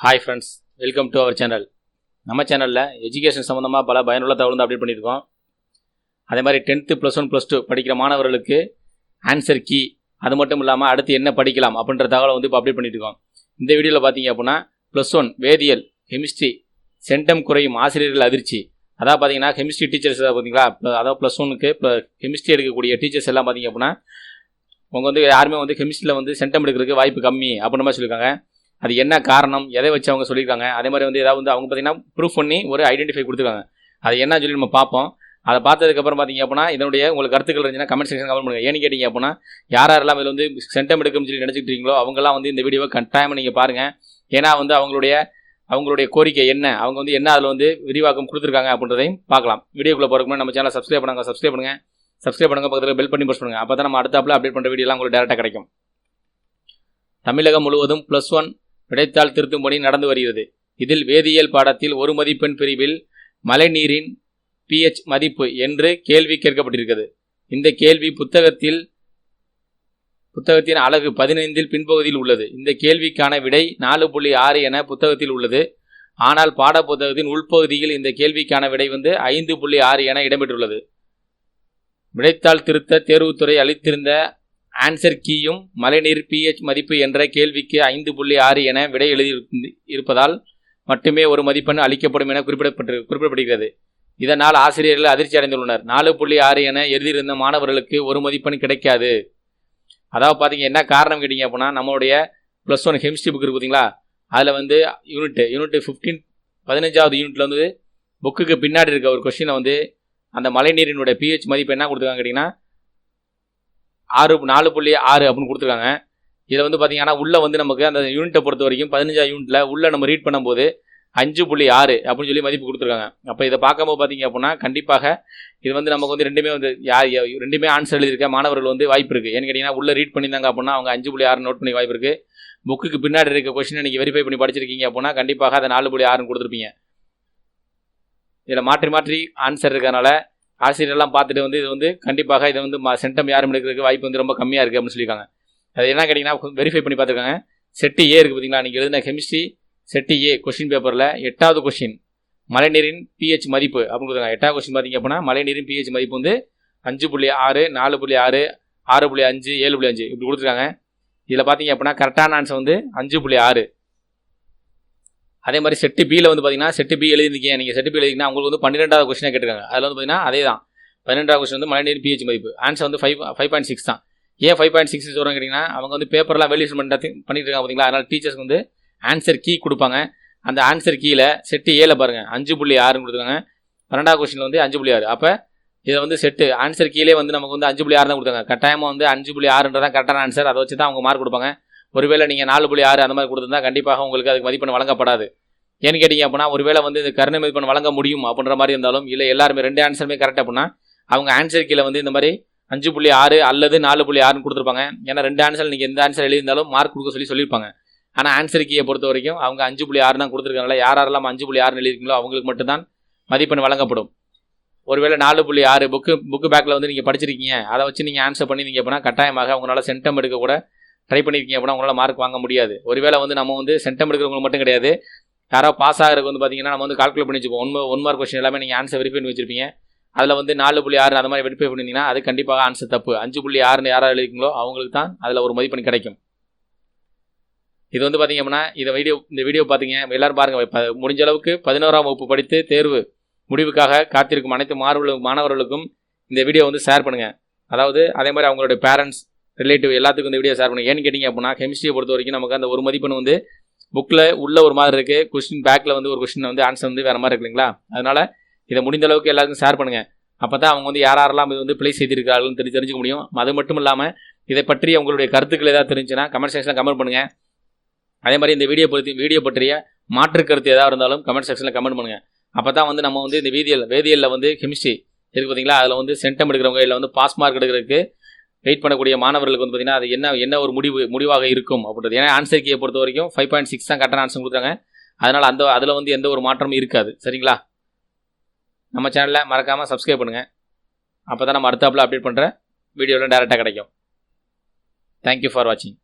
Hi friends welcome to our channel நம்ம சேனலில் education சம்மந்தமாக பல பயனுள்ள தகவல் வந்து அப்டேட் பண்ணியிருக்கோம். அதே மாதிரி tenth plus one plus two படிக்கிற மாணவர்களுக்கு ஆன்சர் கீ அது மட்டும் இல்லாமல் அடுத்து என்ன படிக்கலாம் அப்படின்ற தகவலை வந்து இப்போ அப்டேட் பண்ணியிருக்கோம். இருக்கோம் இந்த வீடியோவில் பார்த்தீங்க அப்படின்னா ப்ளஸ் ஒன் வேதியியல் கெமிஸ்ட்ரி சென்டம் குறையும் ஆசிரியர்கள் அதிர்ச்சி. அதாவது பார்த்தீங்கன்னா கெமிஸ்ட்ரி டீச்சர்ஸ் பார்த்தீங்களா அதாவது ப்ளஸ் ஒனுக்கு இப்போ கெமிஸ்ட்ரி எடுக்கக்கூடிய டீச்சர்ஸ் எல்லாம் பார்த்தீங்க அப்படின்னா அவங்க வந்து யாருமே வந்து கெமிஸ்ட்ரியில் வந்து சென்டம் எடுக்கிறதுக்கு வாய்ப்பு கம்மி அப்படின்ற மாதிரி சொல்லியிருக்காங்க. அது என்ன காரணம் எதை வச்சு அவங்க சொல்லியிருக்காங்க அதே மாதிரி வந்து ஏதாவது வந்து அவங்க பார்த்தீங்கன்னா ப்ரூஃப் பண்ணி ஒரு ஐடென்டிஃபை கொடுத்துருக்காங்க. அது என்ன சொல்லி நம்ம பார்ப்போம். அதை பார்த்ததுக்கப்புறம் பார்த்தீங்க அப்படின்னா இதனுடைய உங்களுக்கு கருத்துக்கள் இருந்துச்சுன்னா கமெண்ட் செக்ஷன் கமெண்ட் பண்ணுங்க. ஏன்னு கேட்டிங்க அப்படின்னா யார் யாரெல்லாம் இதில் வந்து சென்டம் எடுக்கணும்னு சொல்லி நினச்சிட்டு இருக்கீங்களோ அவங்கெல்லாம் வந்து இந்த வீடியோவை கட்டாயமாக நீங்கள் பாருங்கள் ஏன்னா வந்து அவங்களுடைய அவங்களுடைய கோரிக்கை என்ன அவங்க வந்து என்ன அதில் வந்து விரிவாக்கம் கொடுத்துருக்காங்க அப்படின்றதையும் பார்க்கலாம். வீடியோக்குள்ளே போகிறதுக்கு நம்ம சேனலை சப்ஸ்கிரைப் பண்ணுங்க சப்ஸ்கிரைப் பண்ணுங்கள் சப்ஸ்கிரைப் பண்ணுங்கள் பக்கத்தில் பெல் பண்ணி ப்ரெஸ் பண்ணுங்கள் அப்போ தான் நம்ம அடுத்தாப்பில் அப்டேட் பண்ணுற வீடியோலாம் உங்களுக்கு டேரெக்டாக கிடைக்கும். தமிழகம் முழுவதும் ப்ளஸ் ஒன் விடைத்தாள் திருத்தும் பணி நடந்து வருகிறது. இதில் வேதியியல் பாடத்தில் ஒரு மதிப்பெண் பிரிவில் மழைநீரின் பிஹெச் மதிப்பு என்று கேள்வி கேட்கப்பட்டிருக்கிறது. இந்த கேள்வி புத்தகத்தில் புத்தகத்தின் அழகு பதினைந்தில் பின்பகுதியில் உள்ளது. இந்த கேள்விக்கான விடை நாலு புள்ளி ஆறு என புத்தகத்தில் உள்ளது. ஆனால் பாட புத்தகத்தின் உள்பகுதியில் இந்த கேள்விக்கான விடை வந்து ஐந்து புள்ளி ஆறு என இடம்பெற்றுள்ளது. விடைத்தாள் திருத்த தேர்வுத்துறை அளித்திருந்த ஆன்சர் கீயும் மழைநீர் பிஹெச் மதிப்பு என்ற கேள்விக்கு ஐந்து புள்ளி ஆறு என விடை எழுதி இருப்பதால் மட்டுமே ஒரு மதிப்பெண் அளிக்கப்படும் என குறிப்பிடப்பட்டு குறிப்பிடப்படுகிறது. இதனால் ஆசிரியர்கள் அதிர்ச்சி அடைந்துள்ளனர். நாலு புள்ளி ஆறு என எழுதியிருந்த மாணவர்களுக்கு ஒரு மதிப்பெண் கிடைக்காது. அதாவது பார்த்தீங்க என்ன காரணம் கேட்டிங்க அப்படின்னா நம்மளுடைய ப்ளஸ் ஒன் கெமிஸ்ட்ரி புக் இருக்குதுங்களா பார்த்தீங்களா அதில் வந்து யூனிட் யூனிட் ஃபிஃப்டீன் பதினஞ்சாவது யூனிட்டில் வந்து புக்குக்கு பின்னாடி இருக்க ஒரு கொஷினை வந்து அந்த மழைநீரினுடைய பிஹெச் மதிப்பு என்ன கொடுத்துருக்காங்க கேட்டிங்கன்னா ஆறு நாலு புள்ளி ஆறு அப்படின்னு கொடுத்துருக்காங்க. இதில் வந்து பார்த்தீங்கன்னா உள்ளே வந்து நமக்கு அந்த யூனிட்டை பொறுத்த வரைக்கும் பதினஞ்சா யூனிட்டில் உள்ளே நம்ம ரீட் பண்ணும்போது அஞ்சு புள்ளி ஆறு அப்படின்னு சொல்லி மதிப்பு கொடுத்துருக்காங்க. அப்போ இதை பார்க்கும்போது பார்த்தீங்க அப்படின்னா கண்டிப்பாக இது வந்து நமக்கு வந்து ரெண்டுமே வந்து யார் ரெண்டுமே ஆன்சர் எழுதியிருக்க மாணவர்கள் வந்து வாய்ப்பு இருக்குது ஏன்னு கேட்டிங்கன்னா உள்ளே ரீட் பண்ணியிருந்தாங்க அப்படின்னா அவங்க அஞ்சு புள்ளி ஆறு நோட் பண்ணி வாய்ப்பு இருக்குது புக்குக்கு பின்னாடி இருக்க கொஸ்டினை நீங்கள் வெரிஃபை பண்ணி படிச்சிருக்கீங்க அப்படின்னா கண்டிப்பாக அதை நாலு புள்ளி ஆறுன்னு கொடுத்துருப்பீங்க. இதில் மாற்றி மாற்றி ஆன்சர் இருக்கிறனால ஆசிரியர்லாம் பார்த்துட்டு வந்து இது வந்து கண்டிப்பாக இதை வந்து சென்டம் யாரும் எடுக்கிறதுக்கு வாய்ப்பு வந்து ரொம்ப கம்மியாக இருக்குது அப்படின்னு சொல்லியிருக்காங்க. அது என்ன கேட்டிங்கன்னா வெரிஃபை பண்ணி பார்த்துருக்காங்க செட்டு ஏ இருக்குது பார்த்தீங்களா? நீங்கள் எழுதின கெமிஸ்ட்ரி செட்டு ஏ கொஷின் பேப்பரில் எட்டாவது கொஷின் மழைநீரின் பிஹெச் மதிப்பு அப்படின்னு கொடுத்துருக்காங்க. எட்டாவது கொஸ்டின் பார்த்தீங்க அப்படின்னா மழைநீரின் பிஹெச் மதிப்பு வந்து அஞ்சு புள்ளி ஆறு நாலு புள்ளி ஆறு ஆறு புள்ளி அஞ்சு ஏழு புள்ளி அஞ்சு இப்படி கொடுத்துருக்காங்க. இதில் பார்த்தீங்க அப்படின்னா கரெக்டான ஆன்சர் வந்து அஞ்சு புள்ளி ஆறு. அதே மாதிரி செட்டு பியில் வந்து பார்த்தீங்கன்னா செட்டு பி எழுதிருக்கீங்க நீங்கள் செட்டு பி எழுதிங்கன்னா உங்களுக்கு வந்து பன்னிரெண்டாவது கொஸ்டினாக கேட்டிருக்காங்க. அதில் வந்து பார்த்தீங்கன்னா அதே தான் பன்னெண்டாவது கொஸ்டின் வந்து மழைநீர் பிஹெச் மதிப்பு. ஆன்சர் வந்து ஃபைவ் ஃபைவ் பாயிண்ட் சிக்ஸ் தான். ஏன் ஃபைவ் பாயிண்ட் சிக்ஸ் சொல்கிறாங்க கேட்டிங்கன்னா அவங்க வந்து பேப்பர்லாம் வேல்யூஷன் பண்ணி பண்ணிட்டு இருக்காங்க பார்த்தீங்களா அதனால் டீச்சர்ஸ்க்கு வந்து ஆன்சர் கீ கொடுப்பாங்க. அந்த ஆன்சர் கீழே செட்டு ஏல பாருங்க. அஞ்சு புள்ளி ஆறுன்னு கொடுத்துருக்காங்க. பன்னெண்டாவது கொஸ்டின் வந்து அஞ்சு புள்ளி ஆறு. அப்போ இதில் வந்து செட்டு ஆன்சர் கீழே வந்து நமக்கு வந்து அஞ்சு புள்ளி ஆறு தான் கொடுத்தாங்க கட்டாயமாக வந்து அஞ்சு புள்ளி ஆறுன்றதான் கரெக்டான ஆன்சர் அதை வச்சு தான் அவங்க மார்க் கொடுப்பாங்க. ஒருவேளை நீங்கள் நாலு புள்ளி ஆறு அந்த மாதிரி கொடுத்துருந்தா கண்டிப்பாக உங்களுக்கு அதுக்கு மதிப்பெண் வழங்கப்படாது. ஏன்னு கேட்டிங்க அப்படின்னா ஒருவேளை வந்து இது கருணை மதிப்பெண் வழங்க முடியும் அப்படின்ற மாதிரி இருந்தாலும் இல்லை எல்லாருமே ரெண்டு ஆன்சருமே கரெக்ட் அப்படின்னா அவங்க ஆன்சர் கீழே வந்து இந்த மாதிரி அஞ்சு புள்ளி ஆறு அல்லது நாலு புள்ளி ஆறுன்னு கொடுத்துருப்பாங்க. ஏன்னா ரெண்டு ஆன்சர் நீங்கள் எந்த ஆன்சர் எழுதியிருந்தாலும் மார்க் கொடுக்க சொல்லி சொல்லியிருப்பாங்க. ஆனால் ஆன்சர் கீயை பொறுத்த வரைக்கும் அவங்க அஞ்சு புள்ளி ஆறு தான் கொடுத்துருக்கனால யார் யாரெல்லாம் அஞ்சு புள்ளி ஆறுன்னு எழுதிருக்கீங்களோ அவங்களுக்கு மட்டும்தான் மதிப்பெண் வழங்கப்படும். ஒருவேளை நாலு புள்ளி ஆறு புக்கு புக்கு பேக்கில் வந்து நீங்கள் படிச்சிருக்கீங்க. அதை வச்சு நீங்கள் ஆன்சர் பண்ணிருக்கீங்க அப்படின்னா கட்டாயமாக உங்களால் சென்டம் எடுக்க கூட ட்ரை பண்ணியிருக்கீங்க அப்படின்னா உங்களால் மார்க் வாங்க முடியாது. ஒருவேளை வந்து நம்ம வந்து சென்டம் எடுக்கிறவங்க மட்டும் கிடையாது. யாரோ பாஸ் ஆகிறதுக்கு வந்து பார்த்தீங்கன்னா நம்ம வந்து கால்குலேட் பண்ணி வச்சுப்போம் ஒன் ஒன் மார்க் கொஸ்டின் எல்லாமே நீங்கள் ஆன்சர் வெரிஃபை பண்ணி வச்சிருப்பீங்க. அதில் வந்து நாலு புள்ளி ஆறு அந்த மாதிரி வெரிஃபை பண்ணிங்கன்னா அது கண்டிப்பாக ஆன்சர் தப்பு. அஞ்சு புள்ளி ஆறுன்னு யாராவது எழுதிங்களோ அவங்களுக்கு தான் அதில் ஒரு மதிப்பெண் கிடைக்கும். இது வந்து பார்த்தீங்க அப்படின்னா இதை வீடியோ இந்த வீடியோ பார்த்தீங்க எல்லாரும் பாருங்கள் முடிஞ்ச அளவுக்கு பதினோராம் வகுப்பு படித்து தேர்வு முடிவுக்காக காத்திருக்கும் அனைத்து மாணவர்களுக்கும் மாணவர்களுக்கும் இந்த வீடியோ வந்து ஷேர் பண்ணுங்கள் அதாவது அதே மாதிரி அவங்களுடைய பேரண்ட்ஸ் ரிலேட்டிவ் எல்லாத்துக்கும் இந்த வீடியோ ஷேர் பண்ணுங்க. ஏன்னு கேட்டிங்க அப்படின்னா கெமிஸ்ட்ரியை பொறுத்த வரைக்கும் நமக்கு அந்த ஒரு மதிப்பெண் வந்து புக்கில் உள்ள ஒரு மாதிரி இருக்குது கொஸ்டின் பேக்கில் வந்து ஒரு கொஸ்டின் வந்து ஆன்சர் வந்து வேறு மாதிரி இருக்குங்களா அதனால் இதை முடிந்த அளவுக்கு எல்லாருக்கும் ஷேர் பண்ணுங்கள் அப்போ தான் அவங்க வந்து யார் யாரெல்லாம் இது வந்து பிளே செய்திருக்கிறார்கள்னு தெரிஞ்சு தெரிஞ்சுக்க முடியும். அது மட்டும் இல்லாமல் இதை பற்றி உங்களுடைய கருத்துக்கள் ஏதாவது தெரிஞ்சுன்னா கமெண்ட் செக்ஷனில் கமெண்ட் பண்ணுங்கள் அதே மாதிரி இந்த வீடியோ பற்றி வீடியோ பற்றிய மாற்று கருத்து ஏதாவது இருந்தாலும் கமெண்ட் செக்ஷனில் கமெண்ட் பண்ணுங்கள் அப்போ தான் வந்து நம்ம வந்து இந்த வேதியியல் வேதியியலில் வந்து கெமிஸ்ட்ரி இருக்கு பார்த்தீங்களா அதில் வந்து சென்டம் எடுக்கிறவங்க இல்லை வந்து பாஸ் மார்க் எடுக்கிறதுக்கு வெயிட் பண்ணக்கூடிய மாணவர்களுக்கு வந்து பார்த்தீங்கன்னா அது என்ன என்ன ஒரு முடிவு முடிவாக இருக்கும் அப்படின்றது. ஏன்னா ஆன்சர் கீயை பொறுத்த வரைக்கும் ஃபைவ் பாயிண்ட் சிக்ஸ் தான் கரெக்டான ஆன்சர் கொடுத்தாங்க அதனால் அந்த அதில் வந்து எந்த ஒரு மாற்றமும் இருக்காது. சரிங்களா? நம்ம சேனலில் மறக்காமல் சப்ஸ்கிரைப் பண்ணுங்கள் அப்போ தான் நம்ம அடுத்தாப்பில் அப்டேட் பண்ணுற வீடியோவில் டேரெக்டாக கிடைக்கும். தேங்க்யூ ஃபார் வாட்சிங்